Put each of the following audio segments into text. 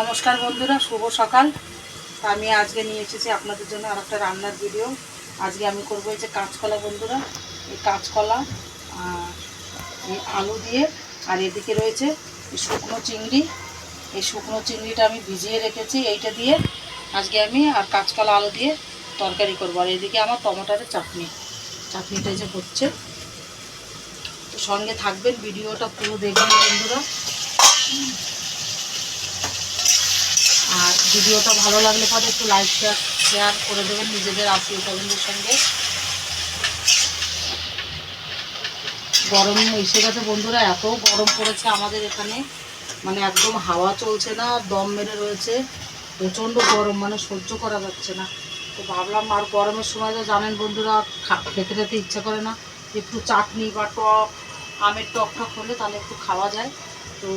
নমস্কার বন্ধুরা, শুভ সকাল। আমি আজকে নিয়ে এসেছি আপনাদের জন্য আর একটা রান্নার ভিডিও আজকে আমি করব এই যে কাঁচকলা বন্ধুরা, এই কাঁচকলা এই আলু দিয়ে। আর এদিকে রয়েছে এই শুকনো চিংড়ি। এই শুকনো চিংড়িটা আমি ভিজিয়ে রেখেছি, এইটা দিয়ে আজকে আমি আর কাঁচকলা আলু দিয়ে তরকারি করব। আর এদিকে আমার টমেটোরের চাটনি। চাটনিটা যে হচ্ছে সঙ্গে থাকবেন, ভিডিওটা পুরো দেখবেন বন্ধুরা। ভিডিওটা ভালো লাগলে পরে একটু লাইক শেয়ার শেয়ার করে দেবেন নিজেদের আত্মীয় স্বজনদের সঙ্গে। গরম এসে গেছে বন্ধুরা, এত গরম পড়েছে আমাদের এখানে। মানে একদম হাওয়া চলছে না, দম মেরে রয়েছে। প্রচণ্ড গরম মানে সহ্য করা যাচ্ছে না। তো ভাবলাম আর গরমের সময় তো জানেন বন্ধুরা খেতে খেতে ইচ্ছা করে না। একটু চাটনি বা টক, আমের টক টক হলে তাহলে একটু খাওয়া যায়। তো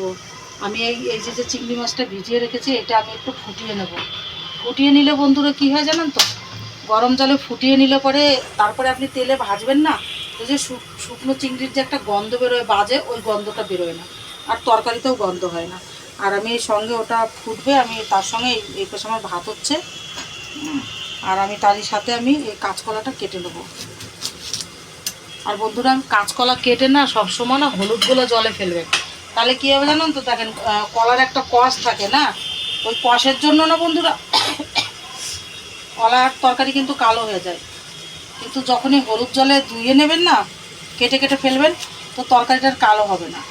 আমি এই এই যে যে চিংড়ি মাছটা ভিজিয়ে রেখেছি, এটা আমি একটু ফুটিয়ে নেব। ফুটিয়ে নিলে বন্ধুরা কী হয় জানেন তো? গরম জলে ফুটিয়ে নিলে পরে তারপরে আপনি তেলে ভাজবেন না ওই যে শুকনো চিংড়ির যে একটা গন্ধ বেরোয়, বাজে, ওই গন্ধটা বেরোয় না। আর তরকারিতেও গন্ধ হয় না। আর আমি সঙ্গে ওটা ফুটবে, আমি তার সঙ্গে এই- পাশে আমার ভাত হচ্ছে। আর আমি তারই সাথে আমি এই কাঁচকলাটা কেটে নেব। আর বন্ধুরা, কাঁচকলা কেটে না সবসময় না হলুদগুলো জলে ফেলবেন তাহলে কী হবে জানেন তো, দেখেন কলার একটা কষ থাকে না? ওই কষের জন্য না বন্ধুরা, কলার তরকারি কিন্তু কালো হয়ে যায়। কিন্তু যখনই হলুদ জলে ধুয়ে নেবেন না, কেটে কেটে ফেলবেন, তো তরকারিটার কালো হবে না।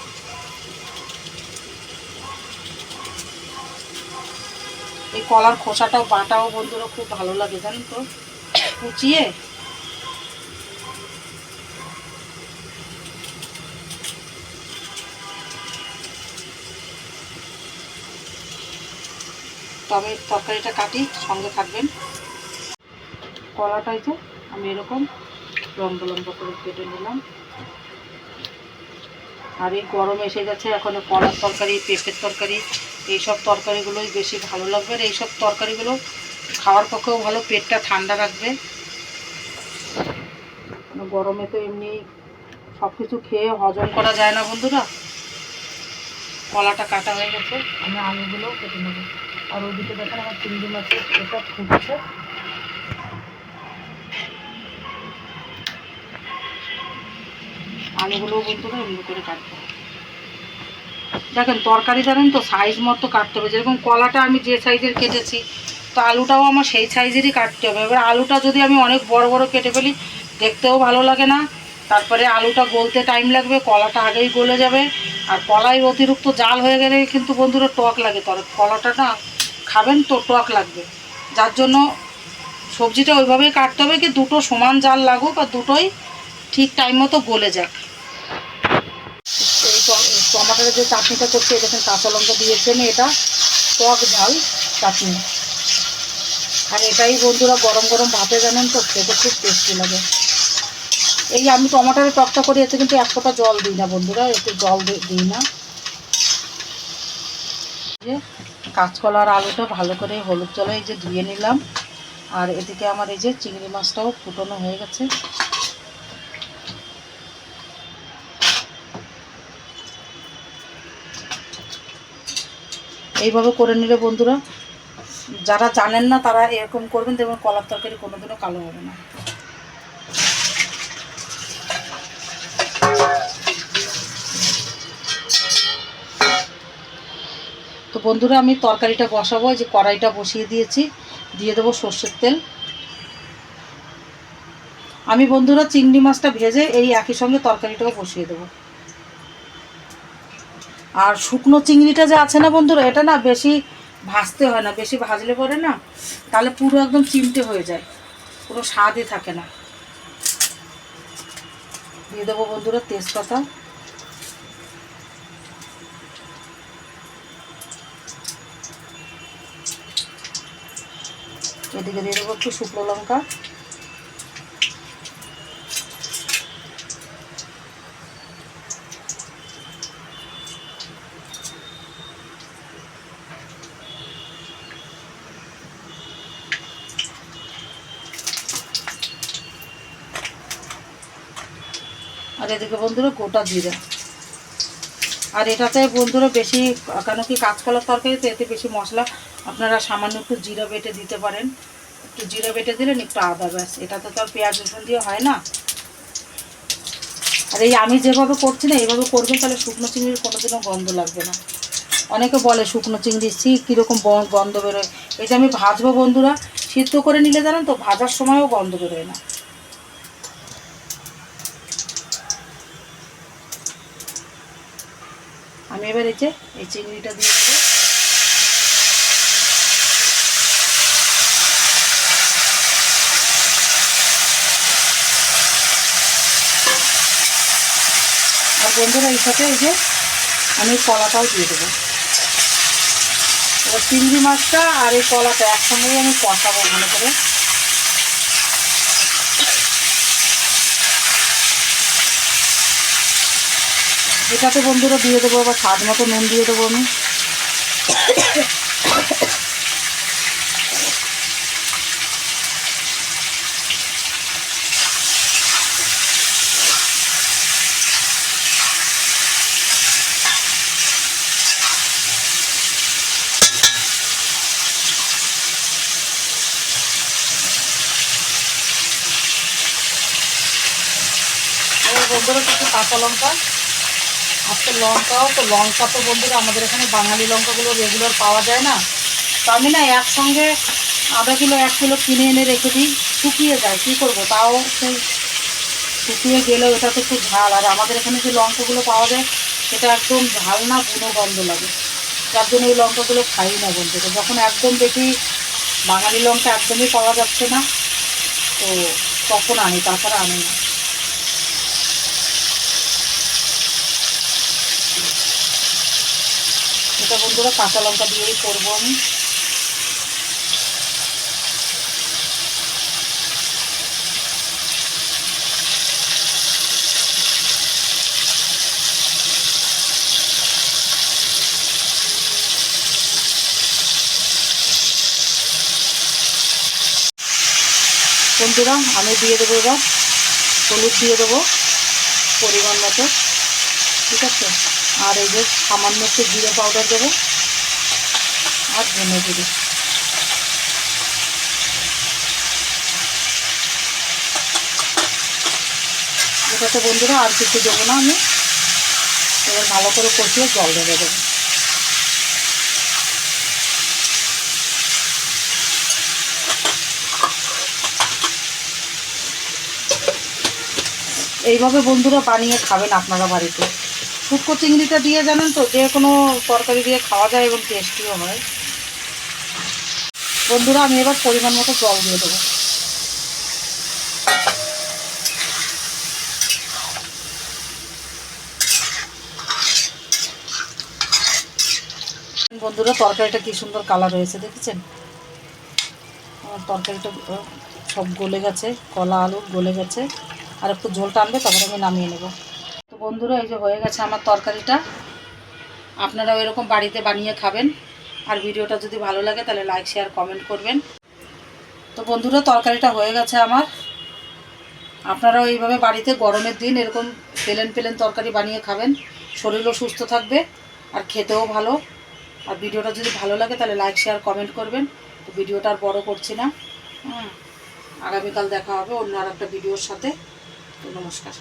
এই কলার খোসাটাও, বাটাও বন্ধুরা খুব ভালো লাগে জানেন তো। কুচিয়ে তবে তরকারিটা কাটি, সঙ্গে থাকবেন। কলাটাই যে, আমি এরকম লম্বা লম্বা করে কেটে নিলাম। আর এই গরম এসে গেছে, এখন কলার তরকারি, পেঁপের তরকারি, এইসব তরকারিগুলোই বেশি ভালো লাগবে। আর এইসব তরকারিগুলো খাওয়ার পক্ষেও ভালো, পেটটা ঠান্ডা রাখবে। গরমে তো এমনি সব কিছু খেয়ে হজম করা যায় না বন্ধুরা। কলাটা কাটা হয়ে গেছে, আমি আলুগুলোও কেটে নেব। আর ওইদিকে দেখেন আমার চিংড়ি মাছের এটা ফুটছে। আলুগুলোও বন্ধুরা এমনি করে কাটবো। দেখেন তরকারি জানেন তো সাইজ মতো কাটতে হবে। যেরকম কলাটা আমি যে সাইজের কেটেছি, তো আলুটাও আমার সেই সাইজেরই কাটতে হবে। এবার আলুটা যদি আমি অনেক বড় বড় কেটে ফেলি, দেখতেও ভালো লাগে না। তারপরে আলুটা গলতে টাইম লাগবে, কলাটা আগেই গলে যাবে। আর কলাই অতিরিক্ত জাল হয়ে গেলে কিন্তু বন্ধুরা টক লাগে। তবে কলাটা না খাবেন তো, টক লাগবে। যার জন্য সবজিটা ওইভাবেই কাটতে হবে কি দুটো সমান জাল লাগুক আর দুটোই ঠিক টাইম মতো গলে যাক। এই ট- টমাটোর যে চাটনিটা করছে দেখেন কাঁচা লঙ্কা দিয়েছেন এটা টক ঝাল চাটনি। আর এটাই বন্ধুরা গরম গরম ভাতে জানেন তো, খেতে খুব টেস্টি লাগে। এই আমি টমাটোর টকটা করি এতে কিন্তু এক ফোঁটা জল দিই না বন্ধুরা, একটু জল দিই না। যে কাঁচকলা আর আলুটা ভালো করে হলুদ জলে এই যে ধুয়ে নিলাম। আর এদিকে আমার এই যে চিংড়ি মাছটাও ফুটানো হয়ে গেছে। এইভাবে করে নিলে বন্ধুরা, যারা জানেন না তারা এরকম করবেন, দেখবেন কলার তরকারি কোনোদিনও কালো হবে না। তো বন্ধুরা, আমি তরকারিটা বসাবো যে কড়াইটা বসিয়ে দিয়েছি। দিয়ে দেবো সর্ষের তেল। আমি বন্ধুরা, চিংড়ি মাছটা ভেজে এই একই সঙ্গে তরকারিটাও বসিয়ে দেবো। আর শুকনো চিংড়িটা যে আছে না বন্ধুরা, এটা না বেশি ভাজতে হয় না, বেশি ভাজলে পরে না তাহলে পুরো একদম চিমটে হয়ে যায়। কোনো স্বাদই থাকে না। দিয়ে দেবো বন্ধুরা তেজপাতা। এদিকে দিয়ে দেবো একটু শুকনো লঙ্কা। আর এদিকে বন্ধুরা গোটা জিরা। আর এটাতে বন্ধুরা বেশি, কেন কি কাঁচকলার তরকারিতে এতে বেশি মশলা আপনারা সামান্য একটু জিরা বেটে দিতে পারেন। একটু জিরা বেটে দিলেন একটু আদা ব্যাস। এটাতে তো আর পেঁয়াজ, রসুন দিয়ে হয় না। আর এই আমি যেভাবে করছি না, এইভাবে করবেন, তাহলে শুকনো চিংড়ির কোনোদিনও গন্ধ লাগবে না। অনেকে বলে শুকনো চিংড়ি সি কীরকম গন্ধ বেরোয়। এই যে আমি ভাজবো বন্ধুরা, সিদ্ধ করে নিলে জানেন তো, ভাজার সময়ও গন্ধ বেরোয় না। আমি এবার এই যে, এই চিংড়িটা দিয়ে দেবো আর বন্ধুরা এই সাথে এই যে আমি কলাটাও দিয়ে দেবো। এবার চিংড়ি মাছটা আর এই কলাটা একসঙ্গেই আমি কষাবো ভালো করে। এটাতে বন্ধুরা দিয়ে দেবো আবার স্বাদ মতো নুন দিয়ে দেবো আমি এবার বন্ধুরা কিছু কাঁচা লঙ্কা, আজকে লঙ্কাও, তো লঙ্কা তো বন্ধুরা আমাদের এখানে বাঙালি লঙ্কাগুলো রেগুলার পাওয়া যায় না। তো আমি না একসঙ্গে আধা কিলো, এক কিলো কিনে এনে রেখে দিই, শুকিয়ে যায়, কী করব? তাও সেই শুকিয়ে গেলেও এটা তো খুব ঝাল। আর আমাদের এখানে যে লঙ্কাগুলো পাওয়া যায়, সেটা একদম ঝাল না বুনো গন্ধ লাগে। যার জন্য এই লঙ্কাগুলো খাই না বন্ধুরা। যখন একদম দেখি বাঙালি লঙ্কা একদমই পাওয়া যাচ্ছে না, তো তখন আনি তাছাড়া আনি না। এটা বন্ধুরা কাঁচা লঙ্কা দিয়েই করব আমি। বন্ধুরা, আমি দিয়ে দেবো এবার। হলুদ দিয়ে দেবো, পরিমাণ মতো। ঠিক আছে? আর এই যে সামান্য একটু জিরে পাউডার দেবো। আর ধনে জিরে এটাতে বন্ধুরা আর কিছু দেবো না আমি। এবার ভালো করে কষিয়ে জল ঢেলে দেবো। এইভাবে বন্ধুরা বানিয়ে খাবেন আপনারা বাড়িতে। শুক্তো চিংড়িটা দিয়ে জানেন তো, যে কোনো তরকারি দিয়ে খাওয়া যায় এবং টেস্টিও হয়। বন্ধুরা, আমি এবার পরিমাণ মতো জল দিয়ে দেবো। বন্ধুরা, তরকারিটা কি সুন্দর কালার হয়েছে, দেখেছেন? আমার তরকারিটা সব গলে গেছে, কলা আলু গলে গেছে। আর একটু ঝোল টানবে তখন আমি নামিয়ে নেব। বন্ধুরা, এই যে হয়ে গেছে আমার তরকারিটা। আপনারাও এরকম বাড়িতে বানিয়ে খাবেন। আর ভিডিওটা যদি ভালো লাগে, তাহলে লাইক শেয়ার কমেন্ট করবেন। তো বন্ধুরা, তরকারিটা হয়ে গেছে আমার। আপনারাও এইভাবে বাড়িতে গরমের দিন এরকম পেলেন পেলেন তরকারি বানিয়ে খাবেন। শরীরও সুস্থ থাকবে আর খেতেও ভালো। আর ভিডিওটা যদি ভালো লাগে, তাহলে লাইক শেয়ার কমেন্ট করবেন। তো ভিডিওটা আর বড় করছি না। হ্যাঁ আগামীকাল দেখা হবে অন্য আর একটা ভিডিওর সাথে। তো নমস্কার।